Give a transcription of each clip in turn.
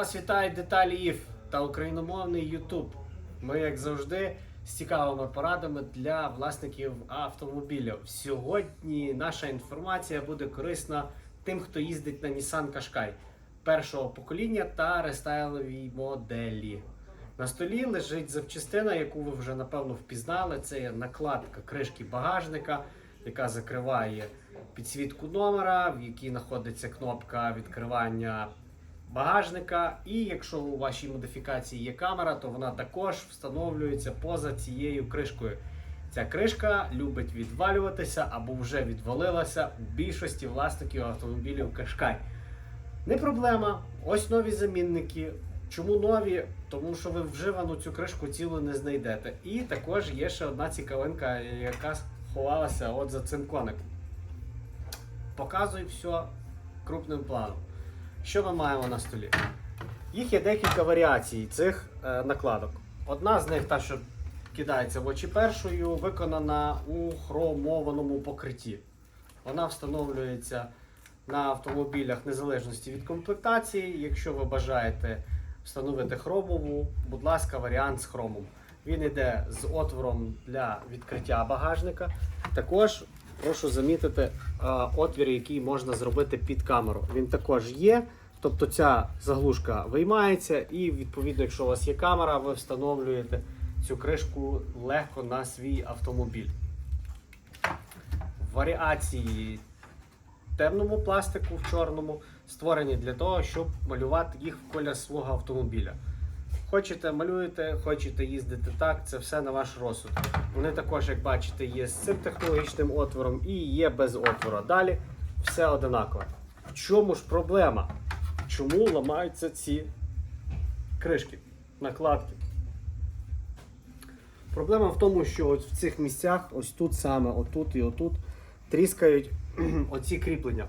Вас вітають деталі та україномовний Ютуб. Ми, як завжди, з цікавими порадами для власників автомобілів. Сьогодні наша інформація буде корисна тим, хто їздить на Nissan Qashqai першого покоління та рестайловій моделі. На столі лежить запчастина, яку ви вже напевно впізнали. Це накладка кришки багажника, яка закриває підсвітку номера, в якій знаходиться кнопка відкривання багажника. І якщо у вашій модифікації є камера, то вона також встановлюється поза цією кришкою. Ця кришка любить відвалюватися або вже відвалилася у більшості власників автомобілів Qashqai. Не проблема. Ось нові замінники. Чому нові? Тому що ви вживану цю кришку цілу не знайдете. І також є ще одна цікавинка, яка ховалася от за цим коником. Показую все крупним планом. Що ми маємо на столі? Їх є декілька варіацій цих е, накладок. Одна з них, та, що кидається в очі першою, виконана у хромованому покритті. Вона встановлюється на автомобілях незалежності від комплектації. Якщо ви бажаєте встановити хромову, будь ласка, варіант з хромом. Він йде з отвором для відкриття багажника. Також прошу замітити отвір, який можна зробити під камеру. Він також є. Тобто ця заглушка виймається, і відповідно, якщо у вас є камера, ви встановлюєте цю кришку легко на свій автомобіль. Варіації темному пластику, в чорному, створені для того, щоб малювати їх в колір свого автомобіля. Хочете малюєте, хочете їздити так, це все на ваш розсуд. Вони також, як бачите, є з цим технологічним отвором і є без отвора. Далі все одинакове. В чому ж проблема? Чому ламаються ці кришки, накладки? Проблема в тому, що ось в цих місцях, ось тут саме, отут і отут, тріскають оці кріплення.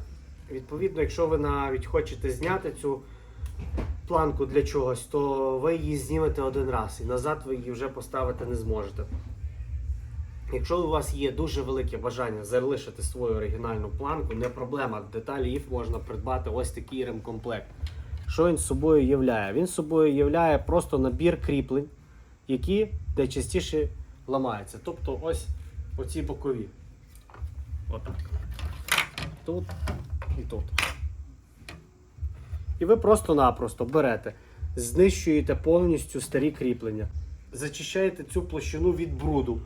Відповідно, якщо ви навіть хочете зняти цю планку для чогось, то ви її знімете один раз і назад ви її вже поставити не зможете. Якщо у вас є дуже велике бажання залишити свою оригінальну планку, не проблема. Деталі IF можна придбати ось такий ремкомплект. Що він з собою являє? Він собою являє просто набір кріплень, які найчастіше ламаються. Тобто ось оці бокові. Отак. Тут і тут. І ви просто-напросто берете, знищуєте повністю старі кріплення, зачищаєте цю площину від бруду.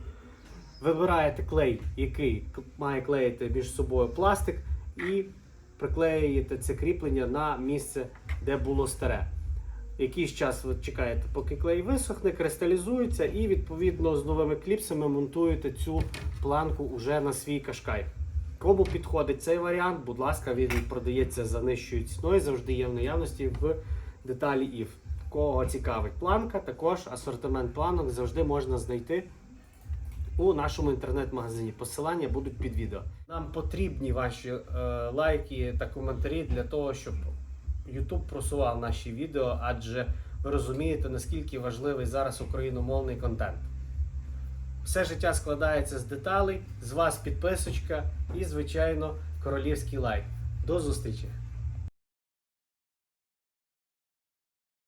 Вибираєте клей, який має клеїти між собою пластик, і приклеюєте це кріплення на місце, де було старе. Якийсь час ви чекаєте, поки клей висохне, кристалізується, і відповідно з новими кліпсами монтуєте цю планку уже на свій кашкай. Кому підходить цей варіант, будь ласка, він продається за нижчою ціною, завжди є в наявності в деталі IF. Кого цікавить планка, також асортимент планок завжди можна знайти у нашому інтернет-магазині. Посилання будуть під відео. Нам потрібні ваші е, лайки та коментарі для того, щоб YouTube просував наші відео, адже ви розумієте, наскільки важливий зараз україномовний контент. Все життя складається з деталей, з вас підписочка і, звичайно, королівський лайк. До зустрічі!